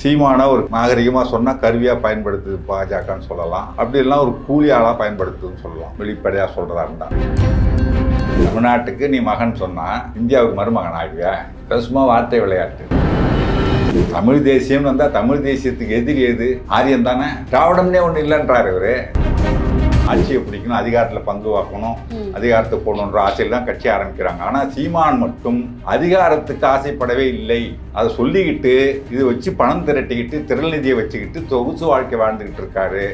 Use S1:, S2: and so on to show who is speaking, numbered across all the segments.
S1: சீமான ஒரு நாகரிகமாக சொன்னால் கருவியாக பயன்படுத்துது பாஜகன்னு சொல்லலாம். அப்படி இல்லைன்னா ஒரு கூலியாளாக பயன்படுத்துதுன்னு சொல்லலாம். வெளிப்படையாக சொல்கிறதா இருந்தால் தமிழ்நாட்டுக்கு நீ மகன் சொன்னால் இந்தியாவுக்கு மருமகன் ஆகிய சும்மா வார்த்தை விளையாட்டு. தமிழ் தேசியம் வந்தால் தமிழ் தேசியத்துக்கு எதிரி எது? ஆரியம் தானே? திராவிடம்னே ஒன்று இல்லைன்றார் இவரு. ஆட்சியை பிடிக்கணும் அதிகாரத்தில் பங்கு வாக்கணும் அதிகாரத்தை போகணுன்ற ஆசையில் தான் கட்சி ஆரம்பிக்கிறாங்க. ஆனால் சீமான் மட்டும் அதிகாரத்துக்கு ஆசைப்படவே இல்லை. அதை சொல்லிக்கிட்டு இதை வச்சு பணம் திரட்டிக்கிட்டு திரள்நிதியை வச்சுக்கிட்டு தொகுசு வாழ்க்கை வாழ்ந்துக்கிட்டு இருக்காரு.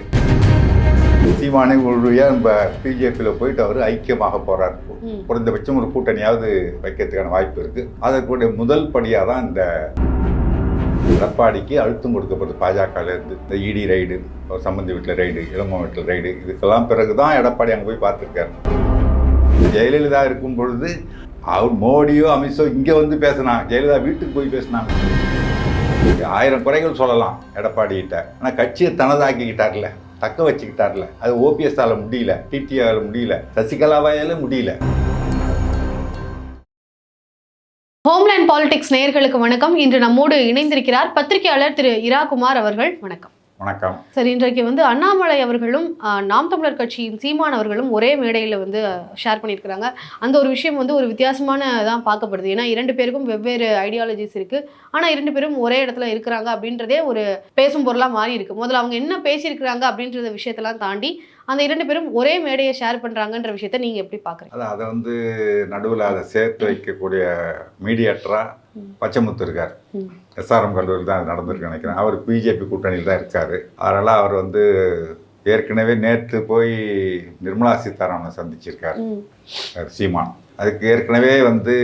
S1: சீமானை உழுவியாக நம்ம பிஜேபியில் போயிட்டு அவர் ஐக்கியமாக போறார்.
S2: ம்.
S1: குறைந்தபட்சம் ஒரு கூட்டணியாவது வைக்கிறதுக்கான வாய்ப்பு இருக்கு. அதற்குடைய முதல் படியாக தான் இந்த எடப்பாடிக்கு அழுத்தம் கொடுக்கப்பட்டு பாஜகலேருந்து இந்த இடி ரைடு சம்பந்தி வீட்டில் ரைடு இளமோ வீட்டில் ரைடு இதுக்கெல்லாம் பிறகு தான் எடப்பாடி அங்கே போய் பார்த்துருக்காரு. ஜெயலலிதா இருக்கும் பொழுது அவர் மோடியோ அமித்ஷோ இங்கே வந்து பேசினா ஜெயலலிதா வீட்டுக்கு போய் பேசினாங்க. ஆயிரம் குறைகள் சொல்லலாம் எடப்பாடிகிட்ட. ஆனால் கட்சியை தனதாக்கிக்கிட்டார்ல தக்க வச்சுக்கிட்டார்ல. அது ஓபிஎஸ்ஸால் முடியல டிடிஆர் முடியல சசிகலாவாயால முடியல.
S2: ஹோம்லேண்ட் பாலிடிக்ஸ் நேயர்களுக்கு வணக்கம். இன்று நம்மோடு இணைந்திருக்கிறார் பத்திரிகையாளர் திரு இரா குமார் அவர்கள். வணக்கம்.
S1: வணக்கம்.
S2: சரி இன்றைக்கு வந்து அண்ணாமலை அவர்களும் நாம் தமிழர் கட்சியின் சீமான் அவர்களும் ஒரே மேடையில் வந்து ஷேர் பண்ணியிருக்கிறாங்க. அந்த ஒரு விஷயம் வந்து ஒரு வித்தியாசமான தான் பார்க்கப்படுது. ஏன்னா இரண்டு பேருக்கும் வெவ்வேறு ஐடியாலஜிஸ் இருக்கு. ஆனால் இரண்டு பேரும் ஒரே இடத்துல இருக்கிறாங்க அப்படின்றதே ஒரு பேசும் பொருளாக மாறி இருக்கு முதல்ல அவங்க என்ன பேசியிருக்கிறாங்க அப்படின்றத விஷயத்தெல்லாம் தாண்டி அந்த இரண்டு பேரும் ஒரே மேடையை ஷேர் பண்றாங்கன்ற விஷயத்த நீங்க எப்படி பாக்குறீங்க?
S1: அதான் அதை வந்து நடுவில் அதை சேர்த்து வைக்கக்கூடிய மீடியேட்டரா
S2: ம்.
S1: பச்சைமுத்து இருக்கார். எஸ்ஆர்எம் கல்லூரியில் தான் நடந்திருக்கு நினைக்கிறேன். அவர் பிஜேபி கூட்டணியில் தான் இருக்கார். அதனால் அவர் வந்து ஏற்கனவே நேற்று போய் நிர்மலா சீதாராமனை சந்திச்சிருக்கார். சீமான். அதுக்கு ஏற்கனவே வந்து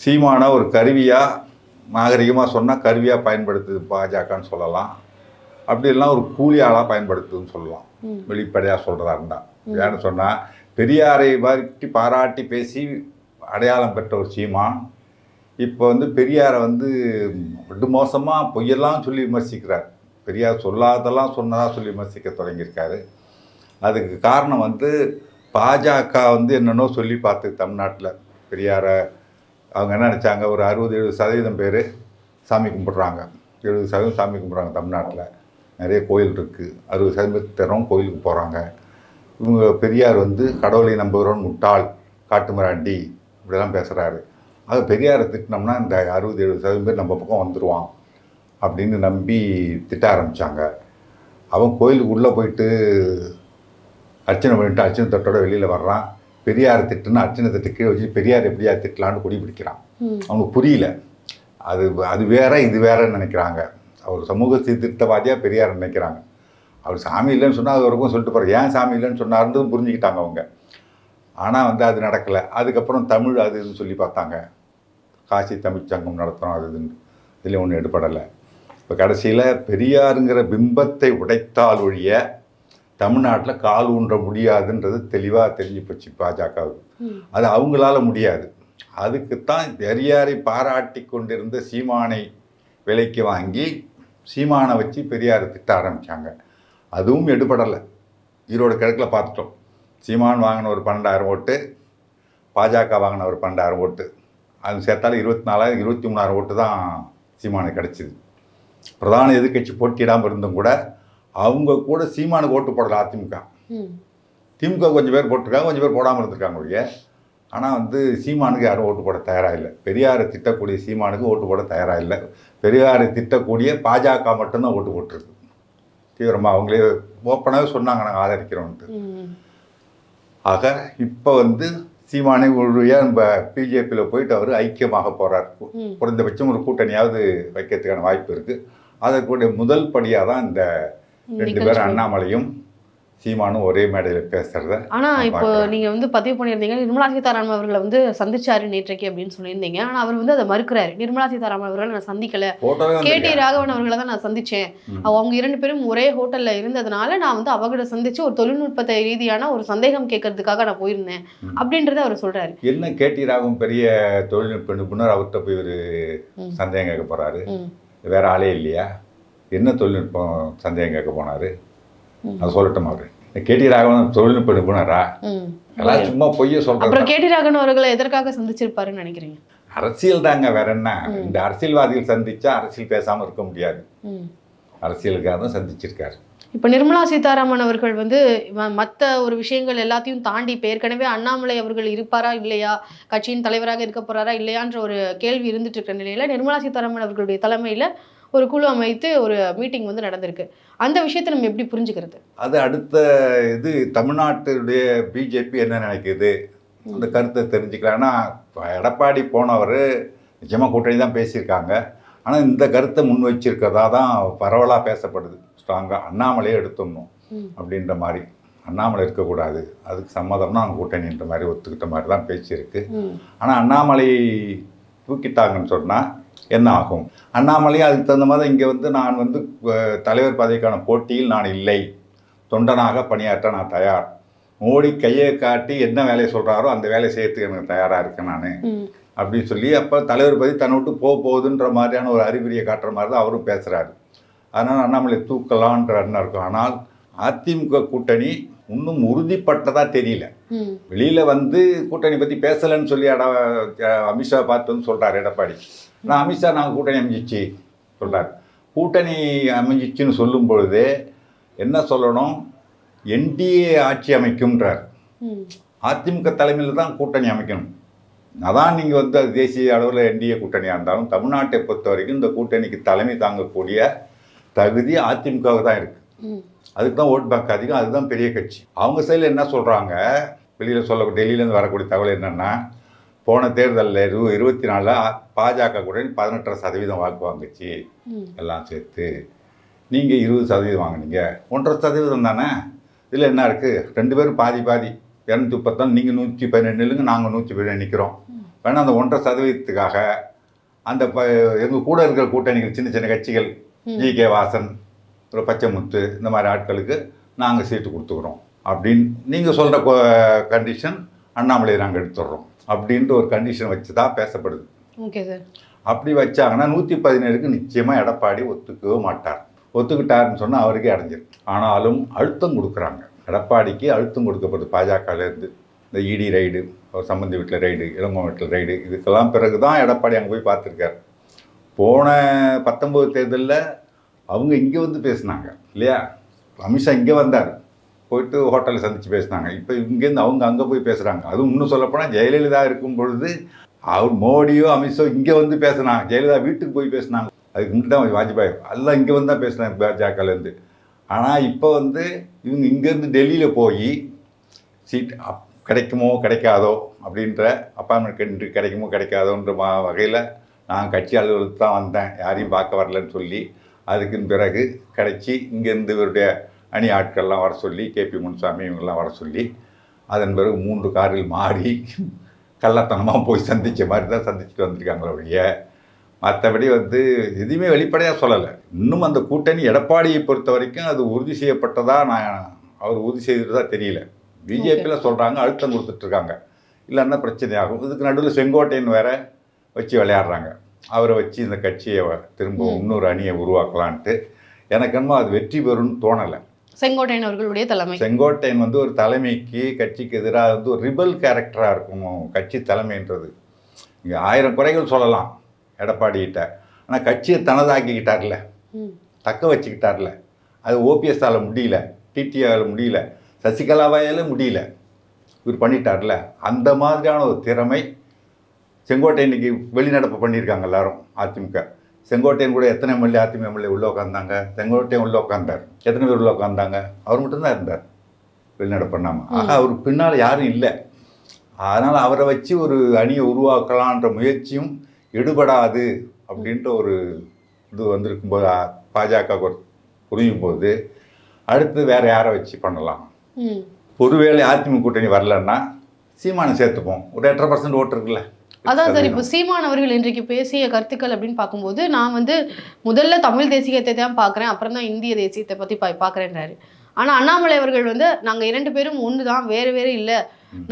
S1: சீமானை ஒரு கருவியாக நாகரிகமாக சொன்னால் கருவியாக பயன்படுத்துது பாஜகன்னு சொல்லலாம். அப்படி இல்லைன்னா ஒரு கூலியாளாக பயன்படுத்துதுன்னு சொல்லலாம்.
S2: ம்.
S1: வெளிப்படையாக சொல்கிறதா இருந்தால் ஏன்னு சொன்னால் பெரியாரை வாட்டி பாராட்டி பேசி அடையாளம் பெற்ற ஒரு சீமான் இப்போ வந்து பெரியாரை வந்து ரெண்டு மோசமாக பொய்யெல்லாம் சொல்லி விமர்சிக்கிறார். பெரியார் சொல்லாதெல்லாம் சொன்னதாக சொல்லி விமர்சிக்க தொடங்கியிருக்காரு. அதுக்கு காரணம் வந்து பாஜக வந்து என்னென்னோ சொல்லி பார்த்து தமிழ்நாட்டில் பெரியாரை அவங்க என்ன நினச்சாங்க? ஒரு அறுபது எழுபது சதவீதம் பேர் சாமி கும்பிட்றாங்க. எழுபது சதவீதம் சாமி கும்பிட்றாங்க தமிழ்நாட்டில். நிறைய கோயில் இருக்குது அறுபது சதவீதத்தினரும் கோயிலுக்கு போகிறாங்க இவங்க பெரியார் வந்து கடவுளை நம்புகிறோன் முட்டாள் காட்டுமிராண்டி இப்படிலாம் பேசுகிறாரு அது பெரியாரை திட்டினோம்னா இந்த அறுபது எழுபது சதவீதம் பேர் நம்ம பக்கம் வந்துடுவான் அப்படின்னு நம்பி திட்ட ஆரம்பித்தாங்க அவன் கோயிலுக்கு உள்ளே போயிட்டு அர்ச்சனை பண்ணிட்டு அர்ச்சனை தட்டோட வெளியில் வர்றான். பெரியார் திட்டுன்னு அர்ச்சனை தட்டு கீழே வச்சு பெரியார் எப்படியா திட்டலான்னு கொடி பிடிக்கிறான்.
S2: ம்.
S1: அவனுக்கு புரியல. அது அது வேற இது வேறன்னு நினைக்கிறாங்க. அவர் சமூக சீர்திருத்தவாதியாக பெரியார் நினைக்கிறாங்க. அவர் சாமி இல்லைன்னு சொன்னால் அது வரைக்கும் சொல்லிட்டு போகிறார் ஏன் சாமி இல்லைன்னு சொன்னார்னு புரிஞ்சுக்கிட்டாங்க அவங்க. ஆனால் வந்து அது நடக்கலை. அதுக்கப்புறம் தமிழ் அது இதுன்னு சொல்லி பார்த்தாங்க. காசி தமிழ் சங்கம் நடத்துகிறோம் அது இதுன்னு. இதில் ஒன்றும் எடுபடலை. இப்போ கடைசியில் பெரியாருங்கிற பிம்பத்தை உடைத்தால் ஒழிய தமிழ்நாட்டில் கால் ஊன்ற முடியாதுன்றது தெளிவாக தெரிஞ்சு போச்சு பாஜகவுக்கு. அது அவங்களால முடியாது. அதுக்குத்தான் பெரியாரை பாராட்டி கொண்டிருந்த சீமானை விலைக்கு வாங்கி சீமானை வச்சு பெரியாரை திட்ட ஆரம்பித்தாங்க அதுவும் எடுபடலை. ஈரோடு கிழக்கில் பார்த்துட்டோம். சீமான் வாங்கின ஒரு பன்னெண்டாயிரம் ஓட்டு பாஜக வாங்கின ஒரு பன்னெண்டாயிரம் ஓட்டு. அது சேர்த்தாலும் இருபத்தி நாலாயிரம் இருபத்தி மூணாயிரம் ஓட்டு தான் சீமானுக்கு கிடச்சிது. பிரதான எதிர்க்கட்சி போட்டியிடாமல் இருந்தும் கூட அவங்க கூட சீமானுக்கு ஓட்டு போடல அதிமுக. திமுக கொஞ்சம் பேர் போட்டிருக்காங்க கொஞ்சம் பேர் போடாமல் இருந்திருக்காங்க ஒழிய. ஆனால் வந்து சீமானுக்கு யாரும் ஓட்டு போட தயாராக இல்லை. பெரியாரை திட்டக்கூடிய சீமானுக்கு ஓட்டு போட தயாராக இல்லை. பெரியாரை திட்டக்கூடிய பாஜக மட்டும்தான் ஓட்டு போட்டிருக்கு தீவிரமாக அவங்களே ஓப்பனாகவே சொன்னாங்க நாங்கள் ஆதரிக்கிறோன்ட்டு
S2: ம்.
S1: ஆக இப்போ வந்து சீமானை உழுவியாக நம்ம பிஜேபியில் போயிட்டு அவர் ஐக்கியமாக போகிறார். குறைந்தபட்சம் ஒரு கூட்டணியாவது வைக்கிறதுக்கான வாய்ப்பு இருக்குது அதற்குடைய முதல் படியாக தான் இந்த ரெண்டு. பேரும் அண்ணாமலையும் சீமானும் ஒரே மேடையில் பேசுகிறத
S2: ஆனா இப்போ. நீங்க வந்து பதிவு பண்ணியிருந்தீங்க நிர்மலா சீதாராமன் அவர்களை வந்து சந்திச்சாரு நேற்றைக்கு அப்படின்னு சொல்லியிருந்தீங்க ஆனா அவர் வந்து அதை மறுக்கிறாரு நிர்மலா சீதாராமன் அவர்களை நான் சந்திக்கல கே டி ராகவன் அவர்களை தான் நான் சந்திச்சேன். அவங்க இரண்டு பேரும் ஒரே ஹோட்டல்ல இருந்ததுனால நான் வந்து அவங்கள சந்திச்சு ஒரு தொழில்நுட்பத்தை ரீதியான ஒரு சந்தேகம் கேட்கறதுக்காக நான் போயிருந்தேன். அப்படின்றத அவர் சொல்றாரு
S1: என்ன கேடி ராகும் பெரிய தொழில்நுட்ப நிபுணர் அவர்கிட்ட போய் ஒரு. சந்தேகம் கேட்க போறாரு. வேற ஆளே இல்லையா என்ன தொழில்நுட்பம் சந்தேகம் கேட்க போனாரு. அது சொல்லட்டும் அவரு கேடி ராகவன் தொழில்நுட்ப நிபுணரா. எல்லாம் சும்மா பொய்ய சொல்றாரு
S2: அப்புறம் கே டி ராகவன் அவர்களை எதற்காக சந்திச்சிருப்பாருன்னு நினைக்கிறீங்க?
S1: அரசியல் தாங்க வேற என்ன? இந்த அரசியல்வாதிகள் சந்திச்சா அரசியல் பேசாம இருக்க முடியாது. அரசியலுக்காக தான் சந்திச்சிருக்காரு.
S2: இப்போ நிர்மலா சீதாராமன் அவர்கள் வந்து மற்ற ஒரு விஷயங்கள் எல்லாத்தையும் தாண்டி இப்போ ஏற்கனவே அண்ணாமலை அவர்கள் இருப்பாரா இல்லையா? கட்சியின் தலைவராக இருக்க போறாரா இல்லையான்ற ஒரு கேள்வி இருந்துட்டு இருக்கிற நிலையில நிர்மலா சீதாராமன் அவர்களுடைய தலைமையில ஒரு குழு அமைத்து ஒரு மீட்டிங் வந்து நடந்திருக்கு. அந்த விஷயத்தை நம்ம எப்படி புரிஞ்சுக்கிறது?
S1: அது அடுத்த இது தமிழ்நாட்டுடைய பிஜேபி என்ன நினைக்குது? அந்த கருத்தை தெரிஞ்சுக்கலாம்னா இப்ப எடப்பாடி போனவர் நிச்சயமாக கூட்டணி தான் பேசியிருக்காங்க. ஆனால் இந்த கருத்தை முன் வச்சிருக்கிறதா தான் பரவலாக பேசப்படுது. ஸ்ட்ராங்காக அண்ணாமலையே எடுத்துடணும். அப்படின்ற மாதிரி. அண்ணாமலை இருக்கக்கூடாது. அதுக்கு சம்மதம்னா அவங்க கூட்டணின்ற மாதிரி ஒத்துக்கிட்ட மாதிரி தான் பேச்சு இருக்கு
S2: ம்.
S1: ஆனால் அண்ணாமலை தூக்கிட்டாங்கன்னு சொன்னால் என்ன ஆகும் அண்ணாமலை அதுக்கு தகுந்த மாதிரி இங்கே வந்து நான் வந்து தலைவர் பதவிக்கான போட்டியில் நான் இல்லை. தொண்டனாக பணியாற்ற நான் தயார். மோடி கையை காட்டி என்ன வேலையை சொல்கிறாரோ அந்த வேலையை செய்யறதுக்கு எனக்கு தயாராக இருக்கேன் நான். அப்படின்னு சொல்லி அப்போ தலைவர் பதவி தன்னை விட்டு போக போகுதுன்ற மாதிரியான ஒரு அறிகுறியை காட்டுற மாதிரி தான் அவரும் பேசுகிறாரு அதனால் அண்ணாமலை தூக்கலான்ற எண்ணம் இருக்கும். ஆனால் அதிமுக கூட்டணி இன்னும் உறுதிப்பட்டதாக தெரியல. வெளியில வந்து கூட்டணி பத்தி பேசலைன்னு சொல்லி அட அமித்ஷா பார்த்து வந்து சொல்றாரு எடப்பாடி. நான் அமித்ஷா நாங்கள் கூட்டணி அமைஞ்சிச்சு சொல்றாரு. கூட்டணி அமைஞ்சிச்சுன்னு சொல்லும் பொழுது என்ன சொல்லணும்? என்டிஏ ஆட்சி அமைக்கும்ன்றார். அதிமுக தலைமையில் தான் கூட்டணி அமைக்கணும். அதான் நீங்கள் வந்து அது தேசிய அளவில் என்டிஏ கூட்டணியாக இருந்தாலும் தமிழ்நாட்டை பொறுத்த வரைக்கும் இந்த கூட்டணிக்கு தலைமை தாங்கக்கூடிய தகுதி அதிமுகவுக்கு தான் இருக்குது. அதுக்கு தான் ஓட் பேங்க் அதிகம் அதுதான் பெரிய கட்சி. அவங்க சைடில் என்ன சொல்கிறாங்க வெளியில் சொல்ல டெல்லியிலேருந்து வரக்கூடிய தகவல் என்னென்னா போன தேர்தலில் இரு இருபத்தி நாலில் பாஜக கூட பதினெட்டரை சதவீதம் வாக்கு வாங்குச்சு. எல்லாம் சேர்த்து. நீங்கள் இருபது சதவீதம் வாங்குனீங்க. ஒன்றரை சதவீதம் தானே? இதில் என்ன இருக்குது ரெண்டு பேரும் பாதி பாதி. இரநூத்தி முப்பத்தாலு நீங்கள் நூற்றி பதினெட்டு நில்லுங்க நாங்கள் நூற்றி பதினெட்டு நிற்கிறோம் வேணா அந்த ஒன்றரை சதவீதத்துக்காக அந்த ப எங்கள் கூட இருக்கிற கூட்டணிகள் சின்ன சின்ன கட்சிகள். ஜி. கே. வாசன் ஒரு பச்சைமுத்து இந்த மாதிரி ஆட்களுக்கு நாங்கள் சீட்டு கொடுத்துக்குறோம். அப்படின்னு நீங்கள் சொல்கிற கண்டிஷன் அண்ணாமலையை நாங்கள் எடுத்துடுறோம். அப்படின்ற ஒரு கண்டிஷன் வச்சு தான் பேசப்படுது.
S2: ஓகே சார்
S1: அப்படி வச்சாங்கன்னா நூற்றி பதினேழுக்கு நிச்சயமாக எடப்பாடி ஒத்துக்கவே மாட்டார். ஒத்துக்கிட்டாருன்னு சொன்னால் அவருக்கே அடைஞ்சிரும். ஆனாலும் அழுத்தம் கொடுக்குறாங்க. எடப்பாடிக்கு அழுத்தம் கொடுக்கப்படுது. பாஜகலேருந்து இந்த இடி ரைடு அவர் சம்பந்தி வீட்டில் ரைடு இளங்கோ வீட்டில் ரைடு இதுக்கெல்லாம் பிறகு தான் எடப்பாடி அங்கே போய் பார்த்துருக்காரு. போன பத்தொம்போது தேர்தலில் அவங்க இங்கே வந்து பேசுனாங்க இல்லையா? அமித்ஷா இங்கே வந்தார். போயிட்டு ஹோட்டலில் சந்தித்து பேசினாங்க. இப்போ இங்கேருந்து அவங்க அங்கே போய் பேசுகிறாங்க அதுவும் இன்னும் சொல்லப்போனால் ஜெயலலிதா இருக்கும் பொழுது அவர் மோடியோ அமித்ஷோ இங்கே வந்து பேசினாங்க. ஜெயலலிதா வீட்டுக்கு போய் பேசினாங்க. அதுக்கு முன்னாடி தான் வாஜ்பாய் எல்லாம் இங்கே வந்து தான் பேசினாங்க பாஜகலேருந்து. ஆனால் இப்போ வந்து இவங்க இங்கேருந்து டெல்லியில் போய் சீட் அப் கிடைக்குமோ கிடைக்காதோ அப்படின்ற அப்பாயின்மெண்ட் கிடைக்குமோ கிடைக்காதோன்ற மா வகையில் நான் கட்சி அலுவலகத்துக்கு தான் வந்தேன். யாரையும் பார்க்க வரலன்னு சொல்லி அதுக்கு பிறகு கிடைச்சி இங்கேருந்து இவருடைய அணி ஆட்கள்லாம் வர சொல்லி கேபி முனுசாமி இவங்கெல்லாம் வர சொல்லி அதன் பிறகு மூன்று காரில் மாறி கள்ளத்தனமாக போய் சந்தித்த மாதிரி தான் சந்திச்சுட்டு வந்திருக்காங்களே ஒழிய மற்றபடி வந்து எதுவுமே வெளிப்படையாக சொல்லலை. இன்னும் அந்த கூட்டணி எடப்பாடியை பொறுத்த வரைக்கும் அது உறுதி செய்யப்பட்டதா நான் அவர் உறுதி செய்ததா தெரியல. பிஜேபியில் சொல்கிறாங்க அழுத்தம் கொடுத்துட்ருக்காங்க. இல்லைன்னா பிரச்சனையாகும். இதுக்கு நடுவில் செங்கோட்டையன் வேற வச்சு விளையாடுறாங்க. அவரை வச்சு இந்த கட்சியை திரும்ப. இன்னொரு அணியை உருவாக்கலான்ட்டு. எனக்கு என்னமோ அது வெற்றி பெறும்னு தோணலை.
S2: செங்கோட்டையன் அவர்களுடைய தலைமை.
S1: செங்கோட்டையன் வந்து ஒரு தலைமைக்கு கட்சிக்கு எதிராக வந்து ஒரு ரிபல் கேரக்டராக இருக்கும் கட்சி தலைமைன்றது. இங்கே ஆயிரம் குறைகள் சொல்லலாம் எடப்பாடிகிட்ட. ஆனால் கட்சியை தனதாக்கிக்கிட்டார்ல. தக்க வச்சுக்கிட்டார்ல. அது ஓபிஎஸ்ஸால் முடியல டிடிஆல முடியல சசிகலாவாயால முடியல. இவர் பண்ணிட்டார்ல. அந்த மாதிரியான ஒரு திறமை செங்கோட்டை இன்னைக்கு வெளிநடப்பு பண்ணியிருக்காங்க எல்லாரும் அதிமுக. செங்கோட்டையன் கூட எத்தனை எம்எல்ஏ அதிமுக எம்எல்ஏ உள்ளே உட்காந்தாங்க செங்கோட்டையன் உள்ளே உட்காந்தார் எத்தனை பேர் உள்ளே உட்காந்தாங்க அவர் மட்டும்தான் இருந்தார். வெளிநடப்பு பண்ணாமல் ஆக அவருக்கு பின்னால் யாரும் இல்லை. அதனால் அவரை வச்சு ஒரு அணியை உருவாக்கலான்ற முயற்சியும் எடுபடாது அப்படின்ற ஒரு இது வந்திருக்கும்போது அ- பாஜக புரியும் போது அடுத்து வேற யாரை வச்சு பண்ணலாம். ஒருவேளை அதிமுக கூட்டணி வரலன்னா சீமானை சேர்த்துப்போம். ஒரு எட்டரை பர்சன்ட் ஓட்டு இருக்குல்ல.
S2: அதான் சார் இப்போ சீமான் அவர்கள் இன்றைக்கு பேசிய கருத்துக்கள் அப்படின்னு பார்க்கும்போது நான் வந்து முதல்ல தமிழ் தேசியத்தை தான் பார்க்குறேன் அப்புறம் தான் இந்திய தேசியத்தை பற்றி பா பார்க்குறேன்றாரு. ஆனால் அண்ணாமலை அவர்கள் வந்து நாங்கள் இரண்டு பேரும் ஒன்று தான் வேறு வேறு இல்லை.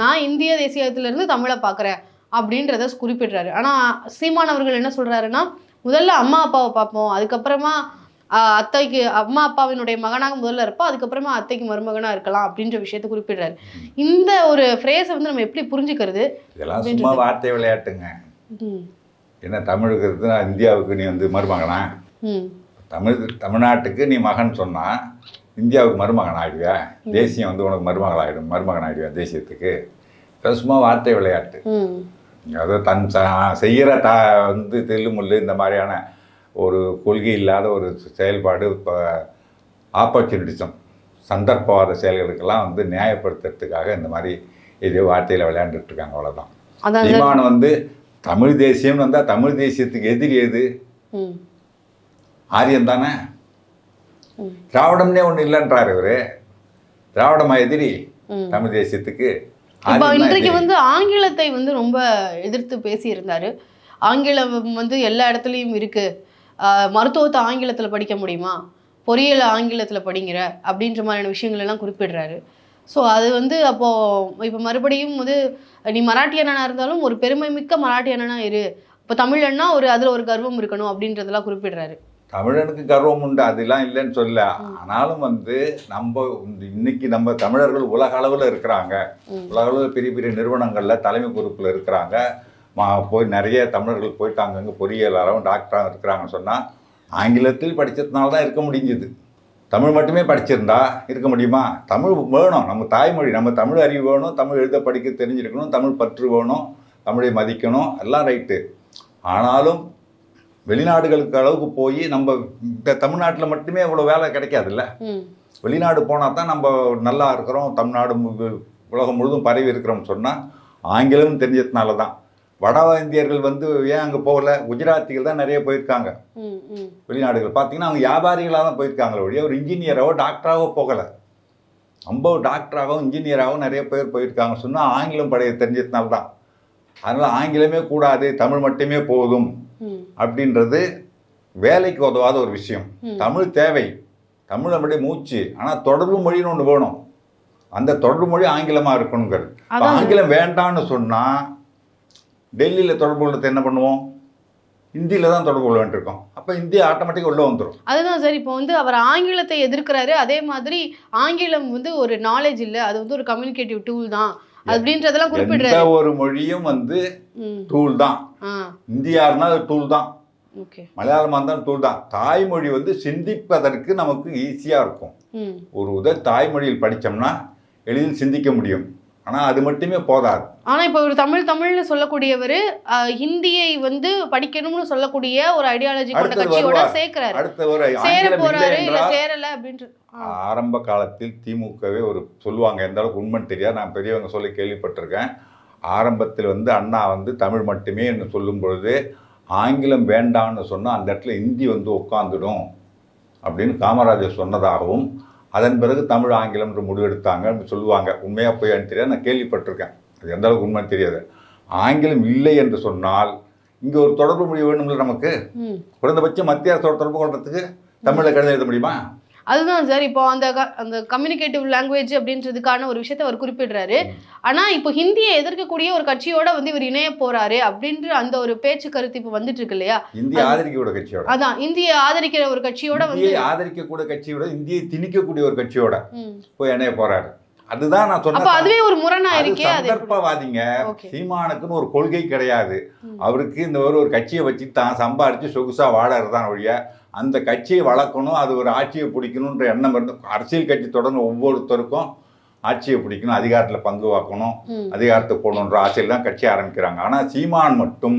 S2: நான் இந்திய தேசியத்திலிருந்து தமிழை பார்க்குறேன் அப்படின்றத குறிப்பிடுறாரு. ஆனால் சீமான் அவர்கள் என்ன சொல்கிறாருன்னா முதல்ல அம்மா அப்பாவை பார்ப்போம். அதுக்கப்புறமா அத்தைக்கு அம்மா அப்பாவினுடைய மகனாக முதல்ல இருப்போம் அதுக்கப்புறமா அத்தைக்கு மருமகனாக இருக்கலாம் அப்படின்ற விஷயத்தை குறிப்பிடுறாரு. இந்த ஒரு ஃப்ரேஸை வந்து நம்ம எப்படி புரிஞ்சுக்கிறது
S1: இதெல்லாம் சும்மா வார்த்தை விளையாட்டுங்க. என்ன தமிழுக்கு இருக்குன்னா இந்தியாவுக்கு நீ வந்து மருமகனா? தமிழ் தமிழ்நாட்டுக்கு நீ மகன் சொன்னா இந்தியாவுக்கு மருமகன் ஆயிடுவியா தேசியம் வந்து உனக்கு மருமகள் ஆயிடும் மருமகன் ஆயிடுவியா தேசியத்துக்கு? இது சும்மா வார்த்தை விளையாட்டு. அதாவது தன் செய்கிற த வந்து தெல்லுமுள்ளு இந்த மாதிரியான ஒரு கொள்கை இல்லாத ஒரு செயல்பாடு இப்போ ஆப்பர்ச்சுனிட்டிசம் சந்தர்ப்பவாத செயல்களுக்கெல்லாம் வந்து நியாயப்படுத்துறதுக்காக இந்த மாதிரி இதே வார்த்தையில் விளையாண்டுட்டு இருக்காங்க அவ்வளோதான் சீமான் வந்து தமிழ் தேசியம்னு வந்தால் தமிழ் தேசியத்துக்கு எதிரி எது?
S2: ம்.
S1: ஆரியன் தானே. திராவிடம்னே ஒன்று இல்லைன்றார் இவர். திராவிடமா எதிரி. தமிழ் தேசியத்துக்கு
S2: இன்றைக்கு. வந்து ஆங்கிலத்தை வந்து ரொம்ப எதிர்த்து பேசியிருந்தாரு. ஆங்கிலம் வந்து எல்லா இடத்துலையும் இருக்கு. ஆஹ் மருத்துவத்தை ஆங்கிலத்தில் படிக்க முடியுமா? பொறியியலை ஆங்கிலத்தில் படிங்கிற அப்படின்ற மாதிரியான விஷயங்கள் எல்லாம் குறிப்பிடுறாரு. ஸோ அது வந்து அப்போ இப்போ மறுபடியும் வந்து நீ மராட்டி அண்ணனா இருந்தாலும் ஒரு பெருமை மிக்க மராட்டி அண்ணனா இரு. இப்போ தமிழன்னா ஒரு அதில் ஒரு கர்வம் இருக்கணும் அப்படின்றதெல்லாம் குறிப்பிடுறாரு.
S1: தமிழனுக்கு கர்வம் உண்டு அதெல்லாம் இல்லைன்னு சொல்ல. ஆனாலும் வந்து நம்ம இன்னைக்கு நம்ம தமிழர்கள் உலக அளவில் இருக்கிறாங்க. உலக அளவில் பெரிய பெரிய நிறுவனங்களில் தலைமை பொறுப்பில் இருக்கிறாங்க. மா போய் நிறைய தமிழர்கள் போயிட்டு அங்கங்கே பொறியியலாளரும் டாக்டராகவும் இருக்கிறாங்கன்னு சொன்னால் ஆங்கிலத்தில் படித்ததுனால தான் இருக்க முடிஞ்சுது. தமிழ் மட்டுமே படிச்சிருந்தா இருக்க முடியுமா? தமிழ் வேணும். நம்ம தாய்மொழி நம்ம தமிழ் அறிவு வேணும். தமிழ் எழுத படிக்க தெரிஞ்சிருக்கணும். தமிழ் பற்று வேணும். தமிழை மதிக்கணும். எல்லாம் ரைட்டு. ஆனாலும் வெளிநாடுகளுக்கு அளவுக்கு போய் நம்ம இந்த தமிழ்நாட்டில் மட்டுமே இவ்வளோ வேலை கிடைக்காதுல்ல? வெளிநாடு போனால் தான் நம்ம நல்லா இருக்கிறோம். தமிழ்நாடு உலகம் முழுதும் பரவி இருக்கிறோம்னு சொன்னால் ஆங்கிலம் தெரிஞ்சதுனால தான். வட இந்தியர்கள் வந்து ஏன் அங்கே போகல? குஜராத்திகள் தான் நிறைய போயிருக்காங்க. வெளிநாடுகள். பார்த்தீங்கன்னா அவங்க வியாபாரிகளாக தான் போயிருக்காங்களே ஒழிய ஒரு இன்ஜினியராகவோ டாக்டராகவோ போகலை. ரொம்ப டாக்டராகவும் இன்ஜினியராகவும் நிறைய பேர் போயிருக்காங்க. சொன்னால் ஆங்கிலம் படைய தெரிஞ்சதுனால தான். அதனால் ஆங்கிலமே கூடாது தமிழ் மட்டுமே போதும். அப்படின்றது வேலைக்கு உதவாத ஒரு விஷயம். தமிழ் தேவை. தமிழ் நம்முடைய மூச்சு. ஆனால் தொடர்பு மொழின்னு ஒன்று வேணும். அந்த தொடர்பு மொழி ஆங்கிலமாக இருக்கணுங்கிறது. ஆங்கிலம் வேண்டான்னு சொன்னால் டெல்லியில் தொடர்பு கொள்றது என்ன பண்ணுவோம்? ஹிந்தியில் தான் தொடர்பு கொள்ள வேண்டியிருக்கோம் அப்போ ஹிந்தி ஆட்டோமேட்டிக்காக உள்ளே வந்துடும்
S2: அதுதான் சார். இப்போ வந்து அவர் ஆங்கிலத்தை எதிர்க்கிறாரு. அதே மாதிரி ஆங்கிலம் வந்து ஒரு நாலேஜ் இல்லை. அது வந்து ஒரு கம்யூனிகேட்டிவ் டூல் தான். அப்படின்றதெல்லாம்
S1: எந்த
S2: குறிப்பிடுறாரு.
S1: ஒரு மொழியும் வந்து டூல் தான்.
S2: ஆ.
S1: இந்தியா இருந்தால் அது டூல் தான். மலையாளமாக இருந்தாலும் டூல் தான். தாய்மொழி வந்து சிந்திப்பதற்கு நமக்கு ஈஸியாக இருக்கும். ஒரு உத தாய்மொழியில் படித்தோம்னா எளிதில் சிந்திக்க முடியும். ஆனால் அது மட்டுமே போதாது.
S2: ஆனா இப்போ ஒரு தமிழ் தமிழ்னு சொல்லக்கூடியவர் ஹிந்தியை வந்து படிக்கணும்னு சொல்லக்கூடிய ஒரு ஐடியாலஜி கொண்ட கட்சியோட. சேர்க்கிறாரு.
S1: அடுத்த ஒரு
S2: சேர போறாரு இல்ல சேரல அப்படின்ற.
S1: ஆரம்ப காலத்தில் திமுகவே ஒரு சொல்லுவாங்க. எந்த அளவுக்கு உண்மைன்னு தெரியாது. நான் பெரியவங்க சொல்லி கேள்விப்பட்டிருக்கேன். ஆரம்பத்தில் வந்து அண்ணா வந்து தமிழ் மட்டுமே என்று சொல்லும் பொழுது ஆங்கிலம் வேண்டாம்னு சொன்னால் அந்த இடத்துல ஹிந்தி வந்து உட்காந்துடும் அப்படின்னு காமராஜர் சொன்னதாகவும் அதன் பிறகு தமிழ் ஆங்கிலம் என்று முடிவெடுத்தாங்க. சொல்லுவாங்க. உண்மையாக போய் தெரியாது. நான் கேள்விப்பட்டிருக்கேன். அது எந்த அளவுக்கு உண்மைன்னு தெரியாது. ஆங்கிலம் இல்லை என்று சொன்னால் இங்கே ஒரு தொடர்பு மொழி வேணும்ல நமக்கு? குறைந்தபட்சம் மத்திய அரசோட தொடர்பு கொள்றதுக்கு தமிழில் கடிதம் எழுத முடியுமா?
S2: அதுதான் சார். இப்போ அந்த அந்த கம்யூனிகேட்டிவ் லாங்குவேஜ் அப்படின்றதுக்கான ஒரு விஷயத்தை அவர் குறிப்பிடுறாரு. ஆனா இப்போ ஹிந்தியை எதிர்க்கக்கூடிய ஒரு கட்சியோட வந்து இவர் இணைய போறாரு அப்படின்ற அந்த ஒரு பேச்சு கருத்து இப்போ வந்துட்டு இருக்கு இல்லையா?
S1: இந்திய ஆதரிக்கக்கூட கட்சியோட.
S2: அதான் இந்திய ஆதரிக்கிற ஒரு கட்சியோட வந்து
S1: ஆதரிக்கக்கூட கட்சியோட இந்தியை திணிக்கக்கூடிய ஒரு கட்சியோட. போய் இணைய போறாரு. அதுதான் நான்
S2: அப்ப
S1: சொன்னேன்
S2: அதுவே ஒரு முரணா இருக்கே?
S1: சந்தர்ப்பவாதிங்க. சீமானுக்குன்னு ஒரு கொள்கை கிடையாது. அவருக்கு இந்த ஒரு ஒரு கட்சியை வச்சு தான் சம்பாரிச்சு சொகுசா வாழறதுதான் ஒழிய அந்த கட்சியை வளர்க்கணும் அது ஒரு ஆட்சியை பிடிக்கணுன்ற எண்ணம் இருந்து அரசியல் கட்சி தொடர்ந்து ஒவ்வொருத்தருக்கும் ஆட்சியை பிடிக்கணும் அதிகாரத்தில் பங்கு வாக்கணும். அதிகாரத்தை போகணுன்ற ஆசையில் தான் கட்சி ஆரம்பிக்கிறாங்க ஆனால் சீமான் மட்டும்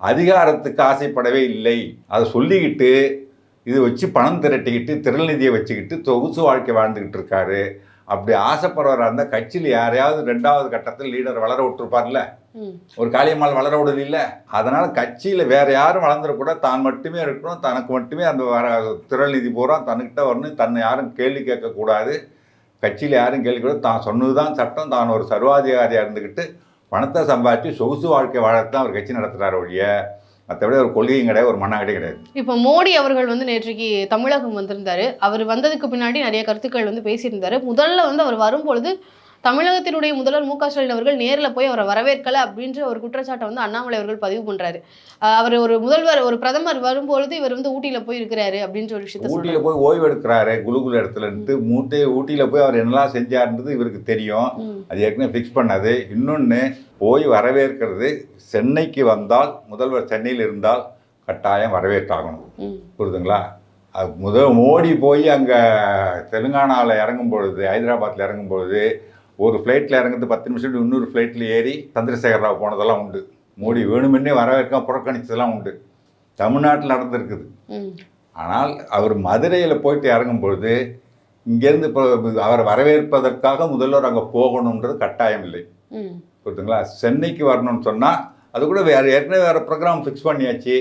S1: அதிகாரத்துக்கு ஆசைப்படவே இல்லை அதை சொல்லிக்கிட்டு இது வச்சு பணம் திரட்டிக்கிட்டு திரள்நிதியை வச்சுக்கிட்டு சொகுசு வாழ்க்கை வாழ்ந்துக்கிட்டு இருக்காரு அப்படி ஆசைப்படுறவராக இருந்தால் கட்சியில் யாரையாவது ரெண்டாவது கட்டத்தில் லீடர் வளர விட்டுருப்பார்ல. ஒரு காளியம்மாள் வளர விடல இல்லை. அதனால் கட்சியில் வேற யாரும் வளர்ந்துடக்கூட தான் மட்டுமே இருக்கணும். தனக்கு மட்டுமே அந்த வர திரள்நிதி பூரா தன்னுக்கிட்ட வரணும். தன்னை யாரும் கேள்வி கேட்கக்கூடாது கட்சியில் யாரும் கேள்வி கூட தான் சொன்னது தான் சட்டம். தான் ஒரு சர்வாதிகாரியாக இருந்துக்கிட்டு பணத்தை சம்பாதிச்சு சொகுசு வாழ்க்கை வாழறது தான் அவர் கட்சி நடத்துகிறார் ஒழிய மற்றபடி ஒரு கொள்கையும் கிடையாது. ஒரு மண்ணாங்கடி கிடையாது.
S2: இப்போ மோடி அவர்கள் வந்து நேற்றைக்கு தமிழகம் வந்திருந்தாரு. அவர் வந்ததுக்கு பின்னாடி நிறைய கருத்துக்கள் வந்து பேசியிருந்தாரு. முதல்ல வந்து அவர் வரும்பொழுது தமிழகத்தினுடைய முதல்வர் மு க ஸ்டாலின் அவர்கள் நேரில் போய் அவரை வரவேற்கல அப்படின்ற ஒரு குற்றச்சாட்டை வந்து அண்ணாமலை அவர்கள் பதிவு பண்றாரு. அவர் ஒரு முதல்வர் ஒரு பிரதமர் வரும்பொழுது இவர் வந்து ஊட்டியில போய் இருக்கிறாரு அப்படின்ற ஒரு விஷயத்த
S1: ஊட்டியில் போய் ஓய்வு எடுக்கிறாரு குலுகுல இடத்துல இருந்து மூட்டை ஊட்டியில் போய் அவர் என்னெல்லாம் செஞ்சாருன்றது இவருக்கு தெரியும். அது ஏற்கனவே ஃபிக்ஸ் பண்ணது. இன்னொன்று போய் வரவேற்கிறது சென்னைக்கு வந்தால் முதல்வர் சென்னையில் இருந்தால் கட்டாயம் வரவேற்றாகணும்.
S2: ம்,
S1: புரியுதுங்களா? அது முதல் மோடி போய் அங்கே தெலுங்கானாவில் இறங்கும் பொழுது ஹைதராபாத்தில் இறங்கும் பொழுது ஒரு ஃப்ளைட்டில் இறங்குறது பத்து நிமிஷம் இன்னொரு ஃப்ளைட்டில் ஏறி சந்திரசேகர ராவ் போனதெல்லாம் உண்டு. மோடி வேணுமென்னே வரவேற்க புறக்கணிச்சதெல்லாம் உண்டு. தமிழ்நாட்டில் நடந்திருக்குது. ஆனால் அவர் மதுரையில் போயிட்டு இறங்கும் பொழுது இங்கேருந்து இப்போ அவரை வரவேற்பதற்காக முதல்வர் அங்கே போகணுன்றது கட்டாயம் இல்லை. புரியுதுங்களா? சென்னைக்கு வரணும்னு சொன்னால் அது கூட வேறு ஏற்கனவே வேறு ப்ரோக்ராம் ஃபிக்ஸ் பண்ணியாச்சு.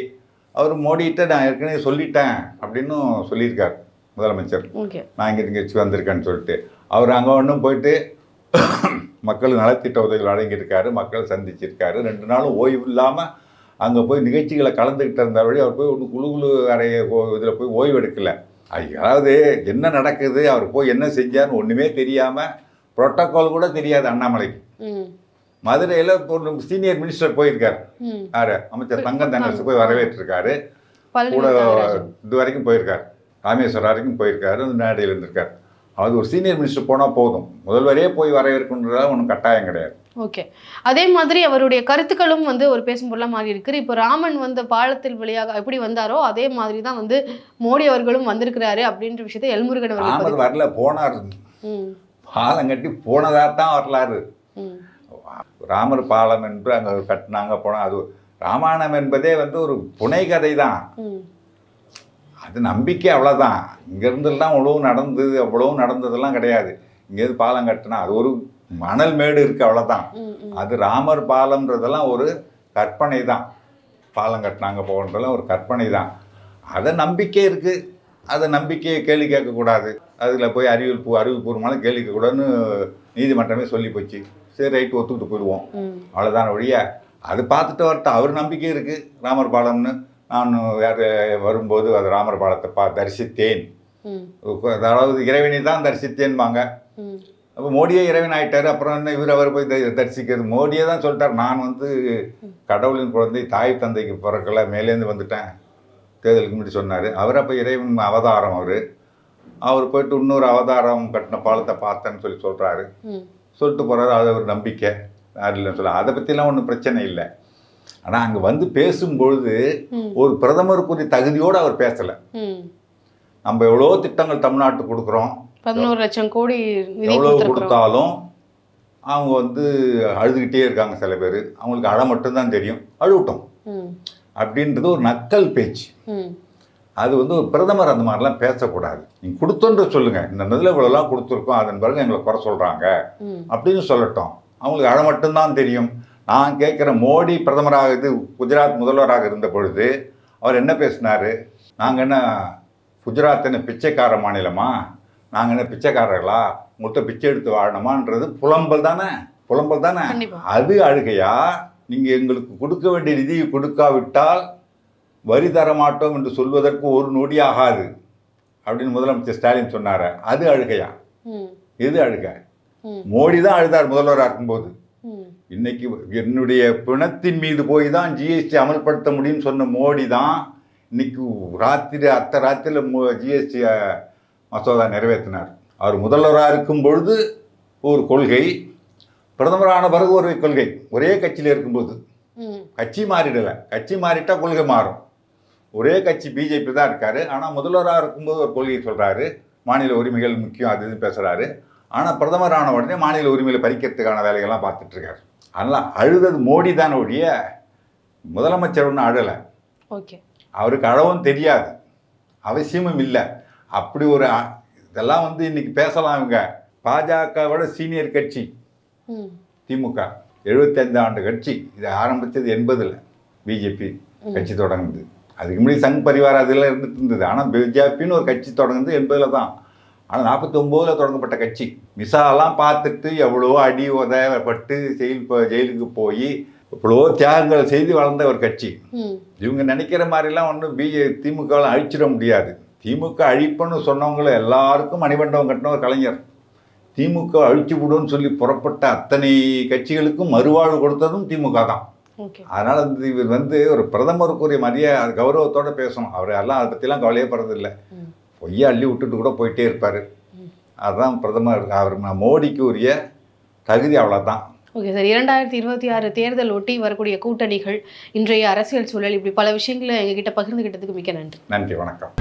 S1: அவர் மோடிகிட்ட நான் ஏற்கனவே சொல்லிட்டேன் அப்படின்னு சொல்லியிருக்கார் முதலமைச்சர். நான் இங்கே இங்கே வந்திருக்கேன்னு சொல்லிட்டு. அவர் அங்கே ஒன்றும் போயிட்டு மக்கள் நலத்திட்ட உதவிகள் வழங்கியிருக்காரு மக்கள் சந்திச்சிருக்காரு. ரெண்டு நாளும் ஓய்வு இல்லாமல் அங்கே போய் நிகழ்ச்சிகளை கலந்துக்கிட்டு இருந்த வழி அவர் போய் ஒன்று குழு குழு அறைய இதில் போய் ஓய்வு எடுக்கல. அது அதாவது என்ன நடக்குது அவர் போய் என்ன செஞ்சார்னு ஒன்றுமே தெரியாமல் புரோட்டோகால் கூட தெரியாது அண்ணாமலைக்கு. மதுரையில் ஒரு சீனியர் மினிஸ்டர் போயிருக்கார். யார்? அமைச்சர் தங்கம் தென்னரசு போய் வரவேற்றிருக்காரு. கூட. இது வரைக்கும் போயிருக்கார். ராமேஸ்வரம் வரைக்கும் போயிருக்காரு. மேடையில் இருந்திருக்கார். அது ஒரு சீனியர் மினிஸ்டர் போனால் போதும். முதல்வரே போய் வரவேற்கணுன்றதா ஒன்றும் கட்டாயம் கிடையாது.
S2: ஓகே அதே மாதிரி அவருடைய கருத்துக்களும் வந்து ஒரு பேசும் பொருளாக மாறி இருக்கு இப்போ ராமன் வந்த பாலத்தில் வழியாக எப்படி வந்தாரோ அதே மாதிரி தான் வந்து மோடி அவர்களும் வந்திருக்கிறாரு அப்படின்ற விஷயத்தை எல்முருகன் அவர்கள்
S1: வரல போனார். பாலம் கட்டி போனதாக தான் வரலாறு. ராமர் பாலம் என்று அங்கே கட்டினாங்க போனால் அது ராமாயணம் என்பதே வந்து ஒரு புனை கதை தான் அது நம்பிக்கை அவ்வளோதான் இங்கேருந்துலாம் அவ்வளவு நடந்தது அவ்வளவு நடந்ததெல்லாம் கிடையாது. இங்கேருந்து பாலம் கட்டினா அது ஒரு மணல் மேடு இருக்குது அவ்வளோதான். அது ராமர் பாலம்ன்றதெல்லாம் ஒரு கற்பனை தான் பாலம் கட்டினாங்க போகிறதெல்லாம் ஒரு கற்பனை தான் அதை நம்பிக்கை இருக்குது அதை நம்பிக்கையை கேள்வி கேட்கக்கூடாது. அதில் போய் அறிவிப்பு அறிவுபூர்வமான கேள்வி கேட்கக்கூடாதுன்னு நீதிமன்றமே சொல்லி போச்சு. சரி ரைட்டு ஒத்துக்கிட்டு போயிடுவோம். அவ்வளோதான் ஒழிய அது பார்த்துட்டு வரட்டும். அவர் நம்பிக்கை இருக்குது ராமர் பாலம்னு. நான் யார் வரும்போது அது ராமர் பாலத்தை பா தரிசித்தேன். அதாவது இறைவனை தான் தரிசித்தேன்பாங்க. அப்போ மோடியே இறைவன் ஆயிட்டாரு அப்புறம் என்ன இவர் அவர் போய் தரிசிக்கிறது? மோடியே தான் சொல்லிட்டார். நான் வந்து கடவுளின் குழந்தை தாய் தந்தைக்கு பிறக்கல மேலேருந்து வந்துட்டேன். தேர்தலுக்கு முன்னாடி சொன்னார். அவர் அப்போ இறைவன் அவதாரம் அவர். அவர் போயிட்டு இன்னொரு அவதாரம் கட்டின பாலத்தை பார்த்தேன்னு சொல்லி சொல்கிறாரு சொல்லிட்டு போகிறாரு அது ஒரு நம்பிக்கை. யார் இல்லைன்னு சொல்ல அதை பற்றிலாம் ஒன்றும் பிரச்சனை இல்லை. ஆனால் அங்கே வந்து பேசும்பொழுது ஒரு பிரதமருக்குரிய தகுதியோடு அவர் பேசலை. நம்ம எவ்வளோ திட்டங்கள் தமிழ்நாட்டுக்கு கொடுக்குறோம்.
S2: பதினோரு லட்சம் கோடி
S1: எவ்வளோ கொடுத்தாலும் அவங்க வந்து அழுதுகிட்டே இருக்காங்க சில பேர். அவங்களுக்கு அழ மட்டும்தான் தெரியும். அழுவட்டும் அப்படின்றது ஒரு நக்கல் பேச்சு. அது வந்து ஒரு பிரதமர் அந்த மாதிரிலாம் பேசக்கூடாது. நீங்கள் கொடுத்தோன்ற சொல்லுங்கள் இந்த இதில் இவ்வளோலாம் கொடுத்துருக்கோம். அதன் பிறகு எங்களை குறை சொல்கிறாங்க
S2: ம்,
S1: அப்படின்னு சொல்லட்டும். அவங்களுக்கு அழ மட்டும்தான் தெரியும். நான் கேட்குற மோடி பிரதமராக இது குஜராத் முதல்வராக இருந்த பொழுது அவர் என்ன பேசினார்? நாங்கள் என்ன குஜராத் என்ன பிச்சைக்கார மாநிலமா? நாங்கள் என்ன பிச்சைக்காரர்களா? உங்கள்கிட்ட பிச்சை எடுத்து வாழணுமான்றது புலம்பல் தானே? புலம்பல் தானே? அது அழுகையா? நீங்கள் எங்களுக்கு கொடுக்க வேண்டிய நிதியை கொடுக்காவிட்டால் வரி தர மாட்டோம் என்று சொல்வதற்கு ஒரு நொடி ஆகாது அப்படின்னு முதலமைச்சர் ஸ்டாலின் சொன்னார். அது அழுகையா? எது அழுகை? மோடி தான் அழுதார் முதல்வராக இருக்கும்போது. இன்னைக்கு என்னுடைய பிணத்தின் மீது போய் தான் ஜிஎஸ்டி அமல்படுத்த முடியும்னு சொன்ன மோடி தான் இன்னைக்கு ராத்திரி அத்த ராத்திரியில் ஜிஎஸ்டி மசோதா நிறைவேற்றினார். அவர் முதல்வராக இருக்கும் பொழுது ஒரு கொள்கை பிரதமரான பிறகு ஒரு கொள்கை. ஒரே கட்சியில் இருக்கும்போது. கட்சி மாறிடலை. கட்சி மாறிட்டா கொள்கை மாறும். ஒரே கட்சி பிஜேபி தான் இருக்காரு. ஆனால் முதல்வராக இருக்கும்போது ஒரு கொள்கையை சொல்கிறாரு மாநில உரிமைகள் முக்கியம் அது இதுன்னு பேசுகிறாரு ஆனால் பிரதமர் ஆன உடனே மாநில உரிமைகளை பறிக்கிறதுக்கான வேலைகள்லாம் பார்த்துட்டு இருக்காரு அதனால் அழுதது மோடி தான் ஒழிய முதலமைச்சர் ஒன்றும் அழலை.
S2: ஓகே.
S1: அவருக்கு அழவும் தெரியாது. அவசியமும் இல்லை. அப்படி ஒரு இதெல்லாம் வந்து இன்னைக்கு பேசலாம் இவங்க. பாஜகவோட சீனியர் கட்சி. திமுக. 75 ஆண்டு கட்சி. இது ஆரம்பித்தது எண்பதில் பிஜேபி. கட்சி தொடங்குது. அதுக்கு முன்னாடி சங் பரிவார் அதெல்லாம் இருந்துட்டு இருந்தது. ஆனால் பிஜேபின்னு ஒரு கட்சி தொடங்குது எண்பதில் தான். ஆனால் நாற்பத்தி ஒம்போதில் தொடங்கப்பட்ட கட்சி. மிசாலாம் பார்த்துட்டு எவ்வளோ அடி உதப்பட்டு ஜெயில் ஜெயிலுக்கு போய் எவ்வளோ தியாகங்கள் செய்து வளர்ந்த ஒரு கட்சி. இவங்க நினைக்கிற மாதிரிலாம் ஒன்றும் பிஜே திமுகவில் அழிச்சிட முடியாது. திமுக அழிப்புன்னு சொன்னவங்கள எல்லாருக்கும் மணிமண்டபம் கட்டின ஒரு கலைஞர். திமுக அழிச்சு விடுன்னு சொல்லி புறப்பட்ட அத்தனை கட்சிகளுக்கும் மறுவாழ்வு கொடுத்ததும் திமுக தான். அதனால் வந்து இவர் வந்து ஒரு பிரதமருக்குரிய மரியாதை கௌரவத்தோட பேசணும். அவர் எல்லாம் அதை பற்றிலாம் கவலையே படுறதில்லை. பொய்யா அள்ளி விட்டுட்டு கூட போயிட்டே இருப்பார். அதுதான் பிரதமர் அவர் மோடிக்கு உரிய தகுதி அவ்வளோதான்
S2: ஓகே சார். இரண்டாயிரத்தி இருபத்தி ஆறு தேர்தல் ஒட்டி வரக்கூடிய கூட்டணிகள் இன்றைய அரசியல் சூழல் இப்படி பல விஷயங்களை எங்ககிட்ட பகிர்ந்துகிட்டதுக்கு மிக்க நன்றி.
S1: நன்றி வணக்கம்.